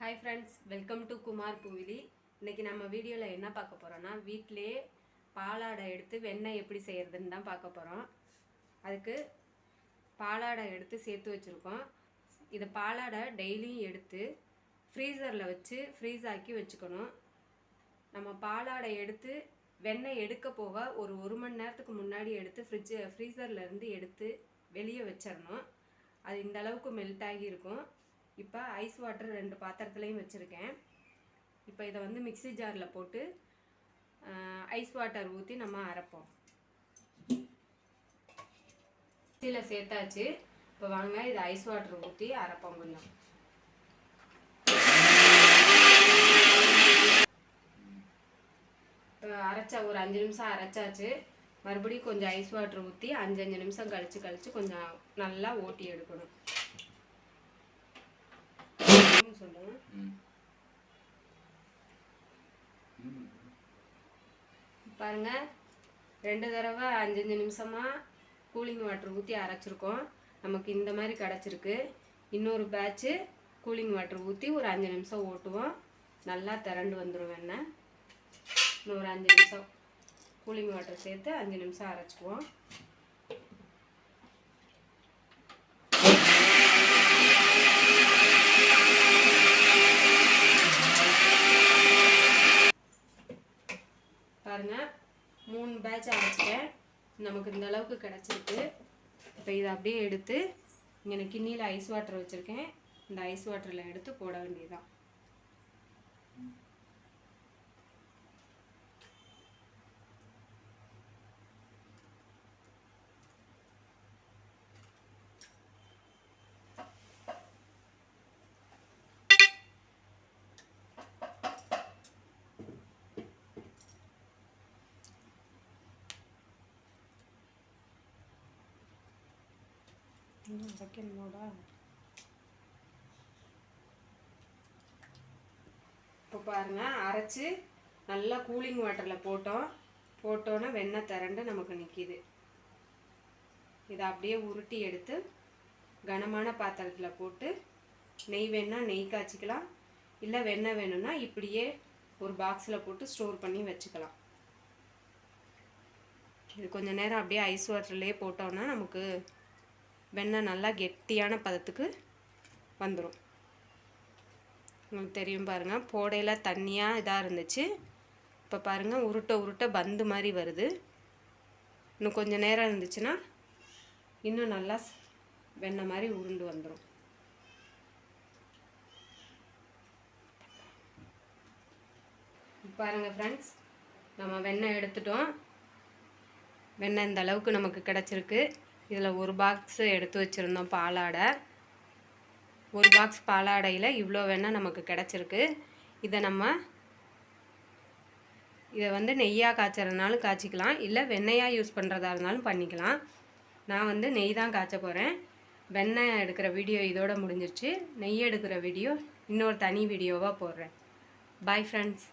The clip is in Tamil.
Hi friends welcome to Kumar Poovili இன்றைக்கி நம்ம வீடியோவில் என்ன பார்க்க போகிறோன்னா வீட்டிலே பாலாடை எடுத்து வெண்ணெய் எப்படி செய்கிறதுன்னு தான் பார்க்க போகிறோம் அதுக்கு பாலாடை எடுத்து சேர்த்து வச்சுருக்கோம். இதை பாலாடை டெய்லியும் எடுத்து ஃப்ரீசரில் வச்சு ஃப்ரீஸ் ஆக்கி வச்சுக்கணும். நம்ம பாலாடை எடுத்து வெண்ணெய் எடுக்க போக ஒரு ஒரு மணி நேரத்துக்கு முன்னாடி எடுத்து ஃப்ரிட்ஜு ஃப்ரீசர்லேருந்து எடுத்து வெளியே வச்சிடணும் அது இந்த அளவுக்கு மெல்ட் ஆகி இருக்கும். இப்போ ஐஸ் வாட்டர் ரெண்டு பாத்திரத்துலேயும் வச்சுருக்கேன். இப்போ இதை வந்து மிக்ஸி ஜாரில் போட்டு ஐஸ் வாட்டர் ஊற்றி நம்ம அரைப்போம். மிக்சியில் சேர்த்தாச்சு. இப்போ வாங்க இது ஐஸ் வாட்டர் ஊற்றி அரைப்போம் கொஞ்சம். இப்போ அரைச்சா ஒரு அஞ்சு நிமிஷம் அரைச்சாச்சு. மறுபடியும் கொஞ்சம் ஐஸ் வாட்டர் ஊற்றி அஞ்சு அஞ்சு நிமிஷம் கழித்து கழித்து கொஞ்சம் நல்லா ஓட்டி எடுக்கணும். சொல்லுங்க பாருங்க. ரெண்டு தடவை அஞ்சஞ்சு நிமிஷமா கூலிங் வாட்டர் ஊற்றி அரைச்சிருக்கோம். நமக்கு இந்த மாதிரி கிடச்சிருக்கு. இன்னொரு பேட்ச்சு கூலிங் வாட்டர் ஊற்றி ஒரு அஞ்சு நிமிஷம் ஓட்டுவோம். நல்லா திரண்டு வந்துடும் வெண்ணெய். இன்னொரு அஞ்சு நிமிஷம் கூலிங் வாட்டர் சேர்த்து அஞ்சு நிமிஷம் அரைச்சிக்குவோம். பாருங்க. மூணு பேட்ச் அரைச்சிட்டேன் நமக்கு இந்த அளவுக்கு கிடச்சிருக்கு. இப்போ இதை அப்படியே எடுத்து இங்கே கிண்ணியில் ஐஸ் வாட்டர் வச்சுருக்கேன். இந்த ஐஸ் வாட்டரில் எடுத்து போட வேண்டியதுதான். இன்னும் வைக்கணுமோடா இப்போ பாருங்கள் அரைச்சி நல்லா கூலிங் வாட்டரில் போட்டோம். போட்டோன்னே வெண்ணெய் திரண்டு நமக்கு நிற்கிது இதை அப்படியே உருட்டி எடுத்து கனமான பாத்திரத்தில் போட்டு நெய் வேணால் நெய் காய்ச்சிக்கலாம். இல்லை வெண்ணெய் வேணும்னா இப்படியே ஒரு பாக்ஸில் போட்டு ஸ்டோர் பண்ணி வச்சுக்கலாம். இது கொஞ்சம் நேரம் அப்படியே ஐஸ் வாட்டர்லேயே போட்டோன்னா நமக்கு வெண்ணெய் நல்லா கெட்டியான பதத்துக்கு வந்துடும் உங்களுக்கு தெரியும் பாருங்கள் போடையில் தண்ணியாக இதாக இருந்துச்சு. இப்போ பாருங்கள் உருட்ட உருட்ட பந்து மாதிரி வருது. இன்னும் கொஞ்சம் நேரம் இருந்துச்சுன்னா இன்னும் நல்லா வெண்ணெய் மாதிரி உருண்டு வந்துடும் பாருங்கள் ஃப்ரெண்ட்ஸ் நம்ம வெண்ணெய் எடுத்துட்டோம். வெண்ணெய் இந்த அளவுக்கு நமக்கு கிடச்சிருக்கு. இதில் ஒரு பாக்ஸ் எடுத்து வச்சுருந்தோம் பாலாடை. ஒரு பாக்ஸ் பாலாடையில் இவ்வளோ வேணால் நமக்கு கிடச்சிருக்கு. இதை நம்ம இதை வந்து நெய்யாக காய்ச்சறதுனாலும் காய்ச்சிக்கலாம். இல்லை வெண்ணெயாக யூஸ் பண்ணுறதா இருந்தாலும் பண்ணிக்கலாம். நான் வந்து நெய் தான் காய்ச்ச போகிறேன் வெண்ணெய் எடுக்கிற வீடியோ இதோட முடிஞ்சிருச்சு. நெய் எடுக்கிற வீடியோ இன்னொரு தனி வீடியோவாக போடுறேன். Bye friends